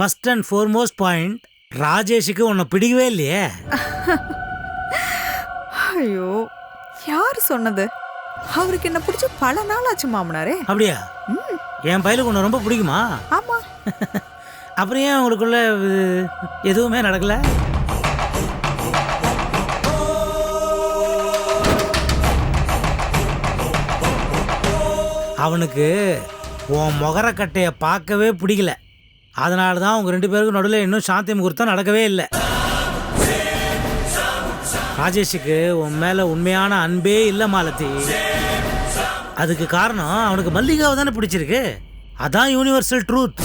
First and foremost point ராஜேஷுக்கு உன்னை பிடிக்கவே இல்லையே. ஐயோ யார் சொன்னது? அவருக்கு என்ன பிடிச்ச பல நாள் ஆச்சு மாமனாரே. அப்படியா? என் பையலுக்கு உன்னை ரொம்ப பிடிக்குமா? ஆமா. அப்புறம் ஏன் உங்களுக்குள்ள எதுவுமே நடக்கல? அவனுக்கு உன் முகரக்கட்டையை பார்க்கவே பிடிக்கல. அதனால தான் அவங்க ரெண்டு பேருக்கும் நடுவில் இன்னும் சாந்தி முகூர்த்தம் நடக்கவே இல்லை. ராஜேஷுக்கு உன் மேலே உண்மையான அன்பே இல்லை மாலதி. அதுக்கு காரணம் அவனுக்கு மல்லிகாவை தானே பிடிச்சிருக்கு. அதான் யூனிவர்சல் ட்ரூத்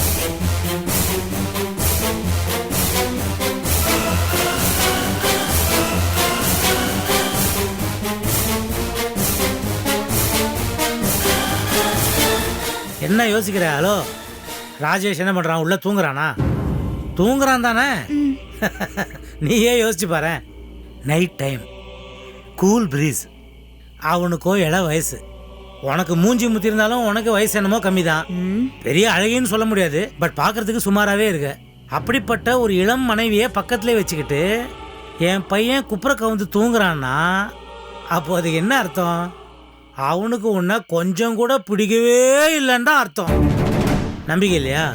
என்ன யோசிக்கிற ஹலோ? ராஜேஷ் என்ன பண்றான்? உள்ள தூங்குறானா? தூங்குறான் தானே? நீயே யோசிச்சு பாரு. நைட் டைம் கூல் ப்ரீஸ் அவனுக்கோ இள வயசு. உனக்கு மூஞ்சி முத்தி இருந்தாலும் உனக்கு வயசு என்னமோ கம்மி தான் பெரிய அழகின்னு சொல்ல முடியாது. பட் பார்க்கறதுக்கு சுமாராகவே இருக்கு. அப்படிப்பட்ட ஒரு இளம் மனைவியை பக்கத்துலேயே வச்சுக்கிட்டு என் பையன் குப்புற கவுந்து தூங்குறான்னா அப்போ அதுக்கு என்ன அர்த்தம்? அவனுக்கு உன்னை கொஞ்சம் கூட பிடிக்கவே இல்லைன்னு தான் அர்த்தம். நம்பிக்கை இல்லையா?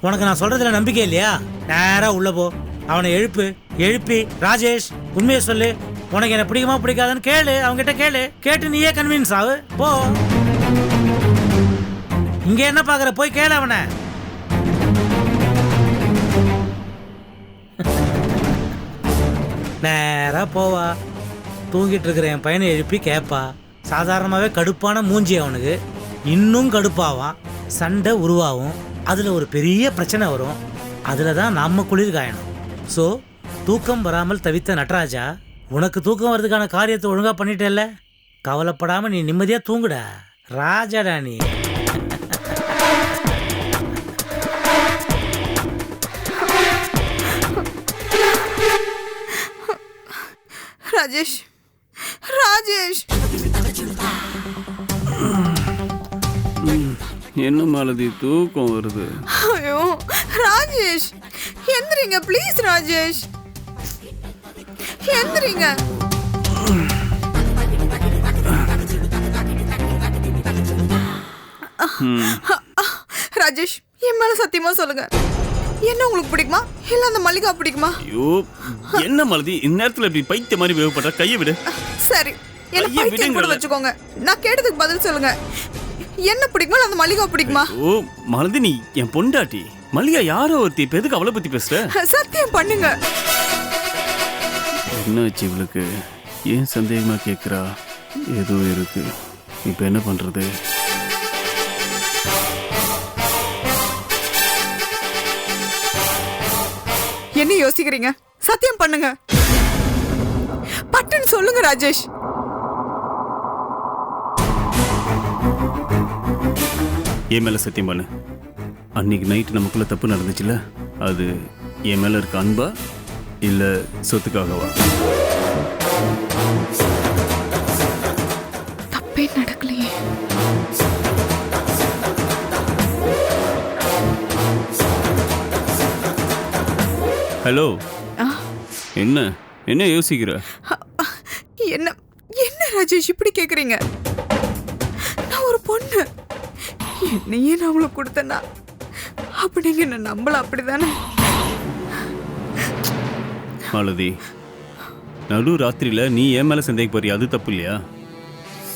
உனக்கு நான் சொல்றதுல நம்பிக்கை இல்லையா? நேரா உள்ள போ. அவனை எழுப்பு எழுப்பி ராஜேஷ் உண்மையை சொல்லு. உனக்கு என்ன பிடிக்குமா பிடிக்காதுன்னு கேளு. அவன்கிட்ட கேளு. கேட்டு நீயே கன்வின்ஸ் ஆகு போ. இங்க என்ன பாக்குற போய் கேளு அவனை. நேரா போவா. தூங்கிட்டு இருக்கிற என் பையனை எழுப்பி கேட்பா சாதாரணமாகவே கடுப்பான மூஞ்சி அவனுக்கு. இன்னும் கடுப்பாவான். சண்டை உருவாகும். அதில் ஒரு பெரிய பிரச்சனை வரும். அதில் தான் நம்ம குளிர் காயணும். ஸோ தூக்கம் வராமல் தவித்த நட்ராஜா உனக்கு தூக்கம் வர்றதுக்கான காரியத்தை ஒழுங்காக பண்ணிட்டேல்ல? கவலைப்படாமல் நீ நிம்மதியாக தூங்குடா. ராஜாடா நீ. ராஜேஷ் ராஜேஷ். என்ன மாலதி தூக்கம் வருது. ஐயோ ராஜேஷ் எந்திரிங்க ப்ளீஸ் ராஜேஷ். எந்திரிங்க. ராஜேஷ் என் மேல சத்தியமா சொல்லுங்க. என்ன உங்களுக்கு பிடிக்குமா? இல்ல அந்த மல்லிகா பிடிக்குமா? ஐயோ என்ன மாலதி இந்நேரத்துல இப்படி பைத்திய மாதிரி வேகப்படுற கையை விடு. சரி என்ன பைத்தியம் கூட. வச்சுக்கோங்க. நான் கேட்டதுக்கு பதில் சொல்லுங்க. என்ன பிடிக்குமா? அந்த மல்லிகா பிடிக்குமா? ஓ மாலதி நீ என் பொண்டாட்டி. மல்லிகா யாரோ ஒருத்தி இப்ப எதுக்கு அவளை பத்தி பேசுற? சத்தியம் பண்ணுங்க. என்ன ஆச்சு இவளுக்கு? ஏன் சந்தேகமா கேக்குறா? ஏதோ இருக்கு. இப்ப என்ன பண்றது? என்ன யோசிக்கிறீங்க? சத்தியம் பண்ணுங்க. பட்டுன்னு சொல்லுங்க ராஜேஷ். என் மேல சத்தியம் பண்ணு. அன்னைக்கு நைட் நமக்குள்ள தப்பு நடந்துச்சுல அது என் மேல இருக்க அன்பா இல்ல சொத்துக்காகவா? தப்பே நடக்கலையே. ஹலோ என்ன? என்ன யோசிக்கிற? என்ன என்ன ராஜேஷ் இப்படி பொண்ணு என்னையே நான் உங்களுக்கு கொடுத்தேன்னா அப்ப நீங்க என்ன நம்பல அப்படிதானே? மாலதி நடு ராத்திரியில நீ என் மேல சந்தேக போறிய அது தப்பு இல்லையா?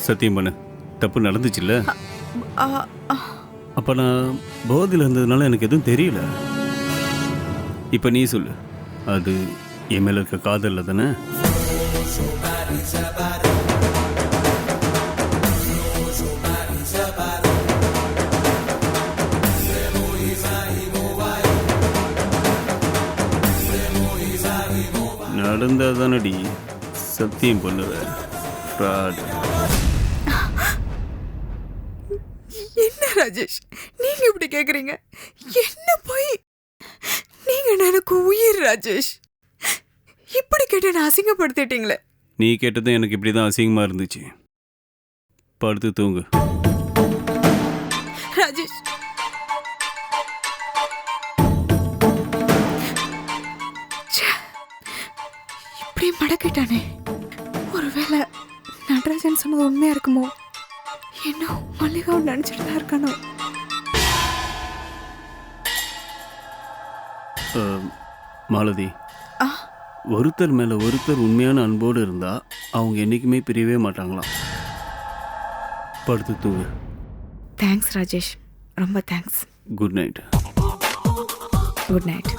சத்தியம் பண்ணு. தப்பு நடந்துச்சுல்ல அப்ப நான் போதில் இருந்ததுனால எனக்கு எதுவும் தெரியல. இப்ப நீ சொல்லு. அது என் மேல இருக்க காதல்ல தானே? நடந்தா தானடி சத்தியம் பண்ணுவேன். என்ன ராஜேஷ்? நீங்க இப்படி கேக்குறீங்க? என்ன போய்? நீங்க எனக்கு உயிர் ராஜேஷ். இப்படி கேட்டு நான் அசிங்கப்படுத்திட்டீங்களே. நீ கேட்டதும் எனக்கு இப்படி தான் அசிங்கமாக இருந்துச்சு. படுத்து தூங்கு. ராஜேஷ் மடக்கிட்டானே ஒருவேளை நடராஜன் சொன்னது உண்மையா இருக்குமோ? என்ன மல்லிகாவை நினைச்சிட்டு தான் இருக்கானோ? மாலதி. ஆ? ஒருத்தர் மேலே ஒருத்தர் உண்மையான அன்போடு இருந்தால் அவங்க என்றைக்குமே பிரியவே மாட்டாங்களாம். படுத்து தூங்கு. தேங்க்ஸ் ராஜேஷ். ரொம்ப thanks good night good night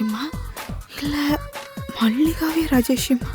ராஜேஷிமா இல்லை மல்லிகாவே ராஜேஷிமா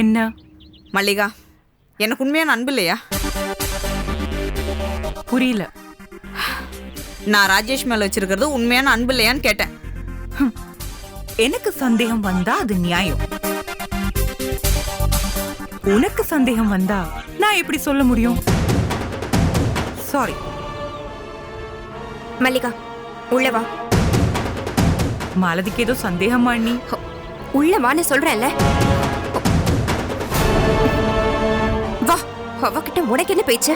என்ன? மல்லிகா எனக்கு உண்மையான அன்பு இல்லையா? புரியல. நான் ராஜேஷ் மேல வச்சிருக்கிறது உண்மையான அன்பு இல்லையான்னு கேட்டேன். எனக்கு சந்தேகம் வந்தா அது நியாயம். உனக்கு சந்தேகம் வந்தா நான் எப்படி சொல்ல முடியும்? சாரி மல்லிகா உள்ள வா. மாலதிக்கு ஏதோ சந்தேகமா நீ? உள்ள வான்னு சொல்றேன்ல. வா அவகிட்ட உனக்கு என்ன பேச்சு?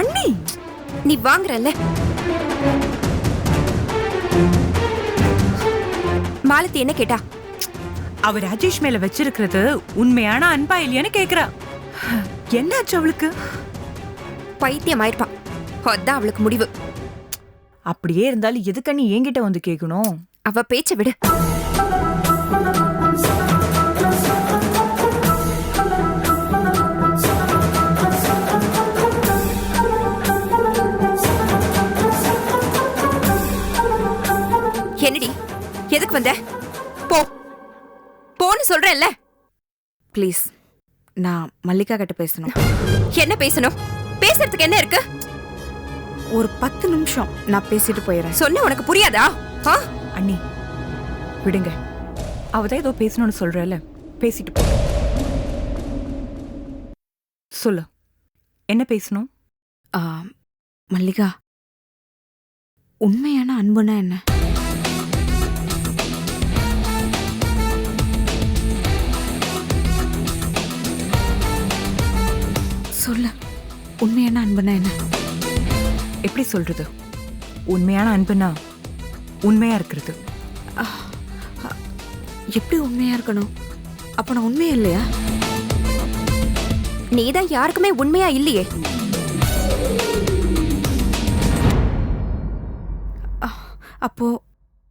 அண்ணி நீ வாங்குறல்ல? மாலத்தி என்ன கேட்டா? அவ ராஜேஷ் மேல வச்சிருக்கிறது உண்மையான அன்பா இல்லையான்னு கேக்குறா. என்னாச்சு அவளுக்கு? பைத்தியம் ஆயிருப்பான் அதான் அவளுக்கு முடிவு. அப்படியே இருந்தாலும் எதுக்கு நீ என்கிட்ட வந்து கேட்கணும் அவ பேச்ச விடு. எதுக்கு வந்த. போ. போன்னு சொல்றேன்ல. ப்ளீஸ் நான் மல்லிகா கிட்ட பேசணும். என்ன பேசணும்? பேசுறதுக்கு என்ன இருக்கு? ஒரு பத்து நிமிஷம் நான் பேசிட்டு போயிடுறேன் சொன்ன உனக்கு புரியாதா? ஆ? அண்ணி விடுங்க. அவதான் ஏதோ பேசணும்னு சொல்றல பேசிட்டு போ. சொல்லு. என்ன பேசணும்? மல்லிகா. உண்மையான அன்புனா என்ன? சொல்லு. உண்மையான அன்புனா என்ன? எப்படி சொல்றது? உண்மையான அன்புனா உண்மையா இருக்கிறது. எப்படி உண்மையா இருக்கணும்? அப்ப நான் உண்மையா இல்லையா? நீதான் யாருக்குமே உண்மையா இல்லையே. அப்போ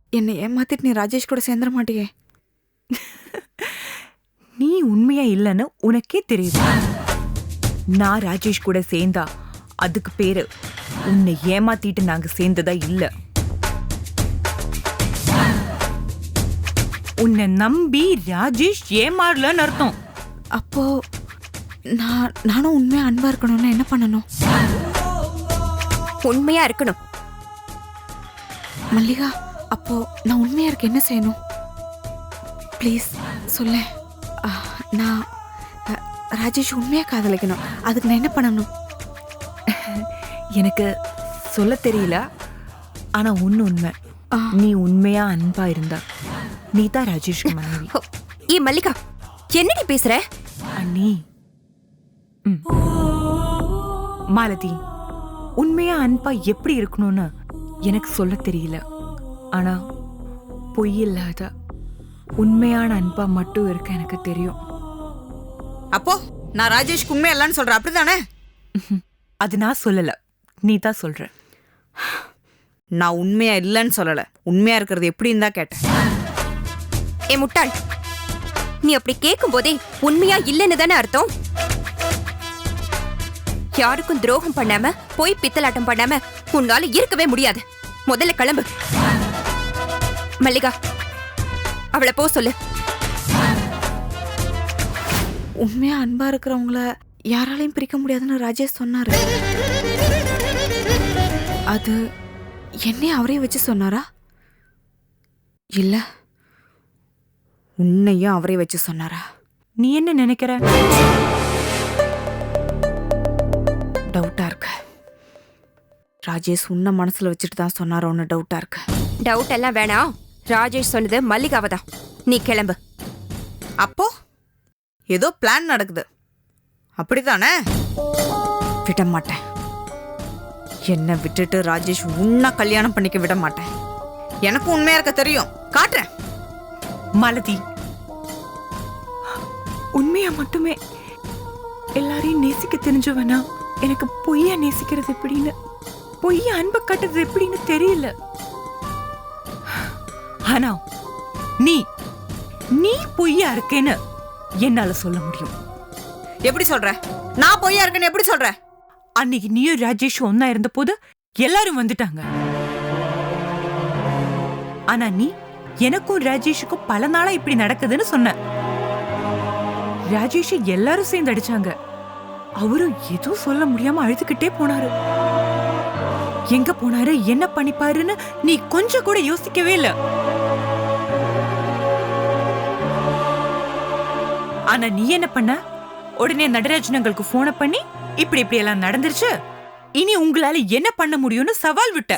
என்னை ஏமாத்திட்டு நீ ராஜேஷ் கூட சேர்ந்துட மாட்டியே? நீ உண்மையா இல்லைன்னு உனக்கே தெரியுது. நான் ராஜேஷ் கூட சேர்ந்தா அதுக்கு பேரு உன்னை ஏமாத்திட்டு நாங்க சேர்ந்ததா இல்ல. உன்னை நம்பி ராஜேஷ் ஏமாறலன்னு அர்த்தம். அப்போ நான் நானும் உண்மையா அன்பா இருக்கணும்னா என்ன பண்ணணும்? உண்மையா இருக்கணும். மல்லிகா அப்போ நான் உண்மையா இருக்க என்ன செய்யணும்? ப்ளீஸ் சொல்ல நான் ராஜேஷ் உண்மையா காதலிக்கணும். அதுக்கு நான் என்ன பண்ணணும்? எனக்கு சொல்ல தெரியல. ஆனா ஒண்ணு உண்மை. நீ உண்மையா அன்பா இருந்தா நீ தான் ராஜேஷ்க்கு மனைவி. ஏ மல்லிகா என்னடி பேசுற? அண்ணி. மாலதி உண்மையா அன்பா எப்படி இருக்கணும்னு எனக்கு சொல்ல தெரியல. ஆனா பொய் இல்லாத உண்மையான அன்பா மட்டும் இருக்க எனக்கு தெரியும். அப்போ நான் ராஜேஷ்க்கு உண்மை இல்லைன்னு சொல்றேன். அப்படிதானே அது நான் சொல்லல. நீ தான் சொல்ற. நான் உண்மையா இல்லைன்னு சொல்லல. உண்மையா இருக்கிறது எப்படின்னு தான் கேட்டேன். ஏ முட்டாள். நீ அப்படி கேட்கும் போதே உண்மையா இல்லைன்னு தானே அர்த்தம்? யாருக்கும் துரோகம் பண்ணாம போய் பித்தலாட்டம் பண்ணாம உன்னால இருக்கவே முடியாது. முதல்ல கிளம்பு. மல்லிகா அவளை போ சொல்லு. உண்மையா அன்பா இருக்கிறவங்கள யாராலையும் பிரிக்க முடியாதுன்னு ராஜேஷ் சொன்னாரு. அது என்னை அவரே வச்சு சொன்னாரா? இல்ல உன்னையும் அவரே வச்சு சொன்னாரா? நீ என்ன நினைக்கிற? டவுட்டா இருக்கு. ராஜேஷ் உன்னை மனசுல வச்சுட்டு தான் சொன்னாரோன்னு டவுட்டா இருக்கு. டவுட் எல்லாம் வேணாம். ராஜேஷ் சொன்னது மல்லிகாவை தான் நீ கிளம்பு. அப்போ ஏதோ பிளான் நடக்குது. அப்படிதானே விட மாட்டேன் என்னை விட்டுட்டு ராஜேஷ் உன்னை கல்யாணம் பண்ணிக்க விட மாட்டேன் எனக்கு உண்மையா இருக்க தெரியும். காட்டுறேன். மலதி உண்மையா மட்டுமே எல்லாரையும் நேசிக்க தெரிஞ்சவனா? எனக்கு பொய்யா நேசிக்கிறது எப்படின்னு பொய்யா அன்பை கட்டுறது எப்படின்னு தெரியல. ஆனா நீ நீ பொய்யா இருக்கேன்னு என்னால சொல்ல முடியும். எப்படி சொல்ற? நான் பொய்யா இருக்கேன்னு எப்படி சொல்ற? அன்னைக்கு நீயும் ராஜேஷும் ஒன்னா இருந்த போது எல்லாரும் வந்துட்டாங்க. ஆனா நீ எனக்கும் ராஜேஷுக்கும் பல நாளா இப்படி நடக்குதுன்னு சொன்ன. ராஜேஷ் எல்லாரும் சேர்ந்து அடிச்சாங்க. அவரும் எதுவும் சொல்ல முடியாம அழுதுகிட்டே போனாரு. எங்க போனாரு? என்ன பண்ணிப்பாருன்னு நீ கொஞ்சம் கூட யோசிக்கவே இல்ல. ஆனா நீ என்ன பண்ண? உடனே நடராஜனங்களுக்கு போன பண்ணி இப்படி இப்படி எல்லாம் நடந்துருச்சு. இனி உங்களால என்ன பண்ண முடியும்னு சவால் விட்ட.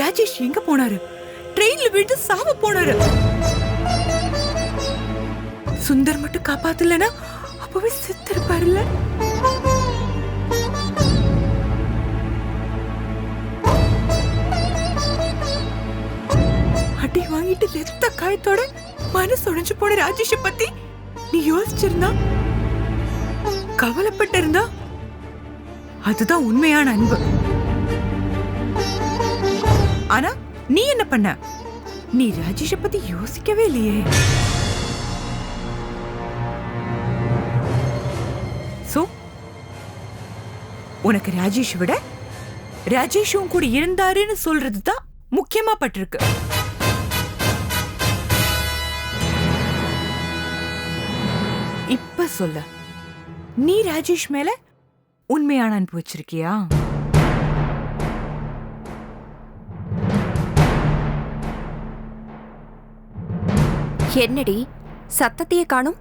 ராஜேஷ் எங்க போனாரு? ட்ரெயின்ல விழுந்து சாவ போனாரு. சுந்தர் மட்டும் காப்பாத்தலனா? அப்பவே செத்துருப்பாருல்ல? அடி வாங்கிட்டு ரத்த காயத்தோட மனசு உடைஞ்சு போன ராஜேஷ பத்தி நீ யோசிச்சிருந்தா? கவலைப்பட்டு இருந்தா அதுதான் உண்மையான அன்பு. ஆனா நீ என்ன பண்ண? நீ ராஜேஷ பத்தி யோசிக்கவே இல்லையே. சோ உனக்கு ராஜேஷ் விட ராஜேஷும் கூட இருந்தாருன்னு சொல்றது தான் முக்கியமா பட்டிருக்கு. இப்ப சொல்ல? நீ ராஜேஷ் மேல உண்மையான அன்பு வச்சிருக்கியா? என்னடி சத்தத்தையே காணும்?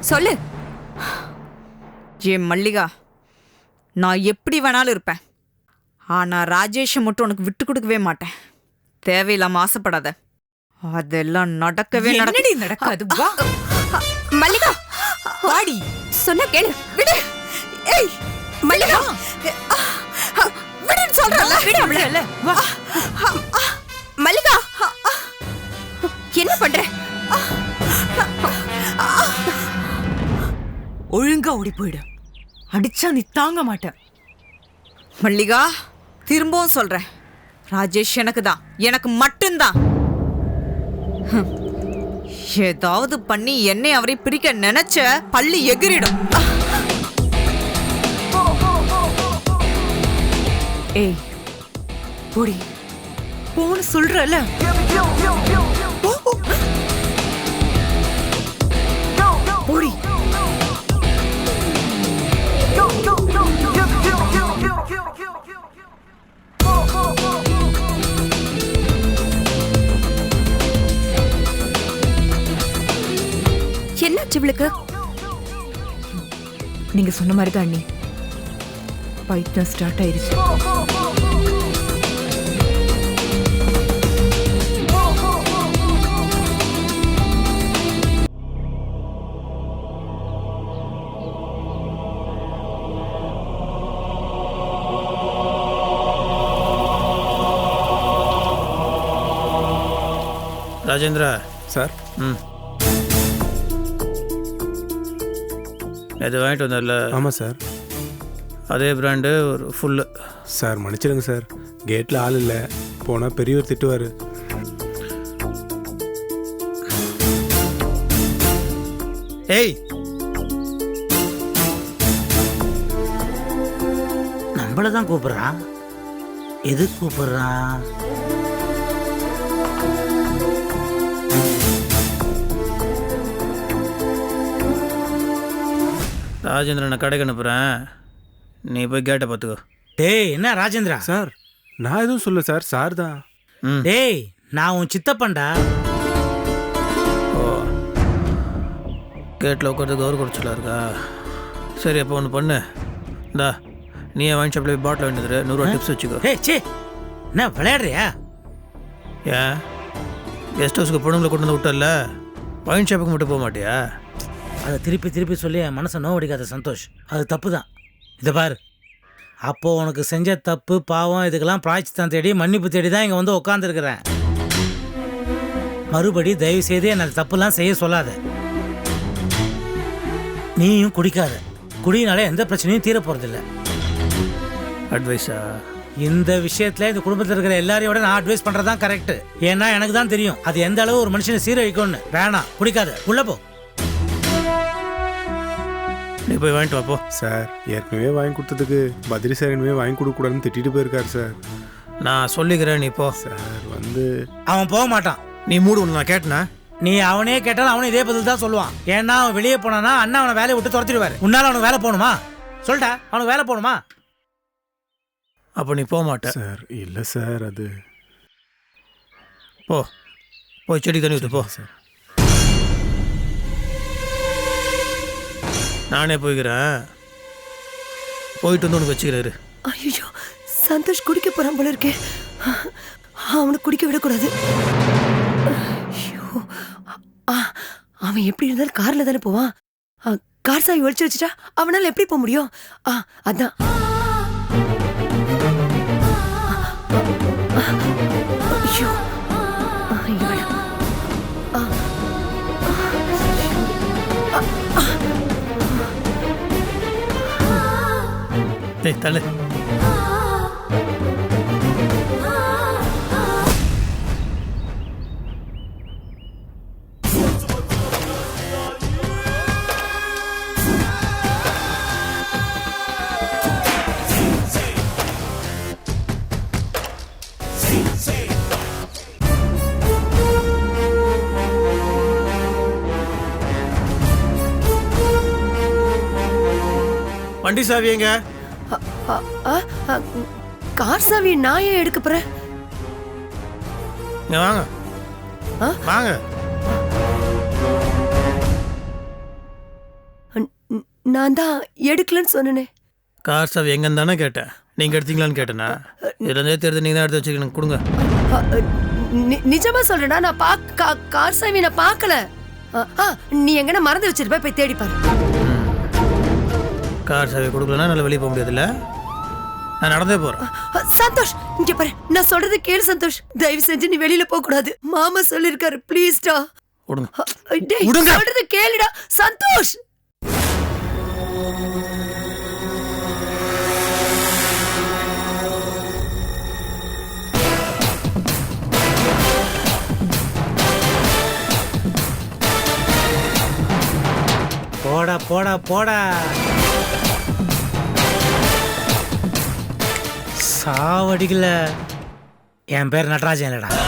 சொல்லு. ஏ மல்லிகா நான் எப்படி வேணாலும் இருப்பேன். ஆனா ராஜேஷை மட்டும் உனக்கு விட்டு கொடுக்கவே மாட்டேன். தேவையில்லாம ஆசைப்படாத. அதெல்லாம் நடக்கவே நடக்க என்னடி நடக்காது? வா. மல்லிகா வாடி. சொன்ன கேளு. விடு. ஏய் மல்லிகா. விடுன்னு சொல்றேன்ல. விடு அவள. வா. மல்லிகா என்ன பண்ற? ஒழுங்கா ஓடி போயிடு. அடிச்சா நீ தாங்க மாட்ட. மல்லிகா திரும்பவும் சொல்றேன். ராஜேஷ் எனக்கு தான் எனக்கு மட்டும்தான். ஏதாவது பண்ணி என்னை அவரை பிரிக்க நினைச்ச பள்ளி எகிரிடும். ஏய் போடி போன்னு சொல்றல என்னாச்சு இவளுக்கு? நீங்க சொன்ன மாதிரி தான் அண்ணி. பைத்தியம் ஸ்டார்ட் ஆயிருச்சு. ராஜேந்திரா. சார். ம். இது வாங்கிட்டு வந்தல ஆமாம் சார். அதே பிராண்டு ஒரு ஃபுல்லு சார் மன்னிச்சிடுங்க சார். கேட்டில் ஆள் இல்லை. போனால் பெரியவர் திட்டுவார். ஏய்! நம்மள தான் கூப்பிடுறான். எது கூப்பிடுறான்? ராஜேந்திரனை கடைக்கு அனுப்புகிறேன் நீ போய் கேட்டை பார்த்துக்கோ. டேய் என்ன ராஜேந்திரா? சார் நான் எதுவும் சொல்ல சார் சார் தான். ம். டேய் நான் உன் சித்தப்பன்டா. ஓ. கேட்டில் உட்காந்து கௌரவ குறைச்சலா இருக்கா? சரி அப்போ ஒன்று பண்ணு. இந்தா நீ என் வாங்கி ஷாப்பில் பாட்டில் வேண்டியது நூறுரூவா டிப்ஸ் வச்சுக்கோ. ஏய் சே என்ன விளையாடுறியா? ஏன்? கெஸ்ட் ஹவுஸ்க்கு பொண்ணுங்களை கொண்டு வந்து விட்டல வைன் ஷாப்புக்கு மட்டும் போக மாட்டியா? அதை திருப்பி திருப்பி சொல்லி என் மனசை நோவடிக்காத சந்தோஷ். அது தப்பு தான் இதை பாரு. அப்போ உனக்கு செஞ்ச தப்பு பாவம் இதுக்கெல்லாம் பிராய்ச்சித்தம் தேடி மன்னிப்பு தேடி தான் இங்கே வந்து உட்காந்துருக்கிறேன் மறுபடி தயவு செய்து என்னை தப்புலாம் செய்ய சொல்லாத. நீயும் குடிக்காத. குடியினால எந்த பிரச்சனையும் தீர போகிறதில்ல அட்வைஸா இந்த விஷயத்துல இந்த குடும்பத்தில் இருக்கிற எல்லாரையோட நான் அட்வைஸ் பண்றது தான் கரெக்ட் ஏன்னா எனக்கு தான் தெரியும். அது எந்த அளவு ஒரு மனுஷனை சீரழிக்கும்னு. வேணாம் குடிக்காத. உள்ள போ. நீ போய் வாங்கிட்டு வா போ. சார் ஏற்கனவே வாங்கி கொடுத்ததுக்கு பத்ரி சார் இனிமேல் வாங்கி கொடுக்கக்கூடாதுன்னு திட்டிட்டு போயிருக்காரு சார். நான் சொல்லிக்கிறேன் நீ போ. சார் வந்து அவன் போக மாட்டான். நீ மூடு ஒன்று நான் கேட்டனா? நீ அவனே கேட்டாலும் அவனும் இதே பதில் தான் சொல்லுவான். ஏன்னா அவன் வெளியே போனானா அண்ணா அவனை வேலையை விட்டு துரத்திடுவாரு. உன்னால அவனுக்கு வேலை போகணுமா? சொல்லிட்டா அவனுக்கு வேலை போகணுமா? அப்போ நீ போக மாட்ட. சார் இல்லை சார் அது போ. போய் செடி தண்ணி ஊற்று போ. சார். நானே போய்க்கிறேன். போயிட்டு வந்து உனக்கு வச்சுக்கிறாரு ஐயோ சந்தோஷ் குடிக்க போகிறான் போல இருக்கே. அவனை குடிக்க விடக்கூடாது. ஐயோ ஆ, அவன் எப்படி இருந்தாலும் காரில் தானே போவான். ஆ, கார் சாவி ஒழிச்சு வச்சுட்டா அவனால் எப்படி போக முடியும்? ஆ அதான். ஐயோ டேய் தள்ளு வண்டி சாவி கார் சாவி நான் ஏன் எடுக்க போறேன்? வாங்க? வாங்க. நான் தான் எடுக்கலன்னு சொன்னனே. கார் சாவி எங்கன்னு தானே கேட்டேன். நீங்க எடுத்தீங்களான்னு கேட்டேனா? இதுலேருந்தே தெரிஞ்சு நீங்க தான் எடுத்து வச்சுக்கணும் கொடுங்க. நிஜமா சொல்றேனா? நான் கா- கார் சாவி நான் பார்க்கல. நீ எங்கன மறந்து வச்சிருப்ப போய் தேடி பாரு. கார் சாவி கொடுக்கலன்னா நல்லா வெளியே போக முடியாதுல்ல? நான் நடந்தே போகிறேன் அ, சந்தோஷ் இங்க பாரு நான் சொல்றது கேளு சந்தோஷ். தயவு செஞ்சு நீ வெளியில போக கூடாது. மாமா சொல்லிருக்காரு ப்ளீஸ்டா விடுங்க. சொல்றது கேளுடா சந்தோஷ்! போடா போடா போடா. சாவடிக்கல. என் பேர் நடராஜன் இல்லடா.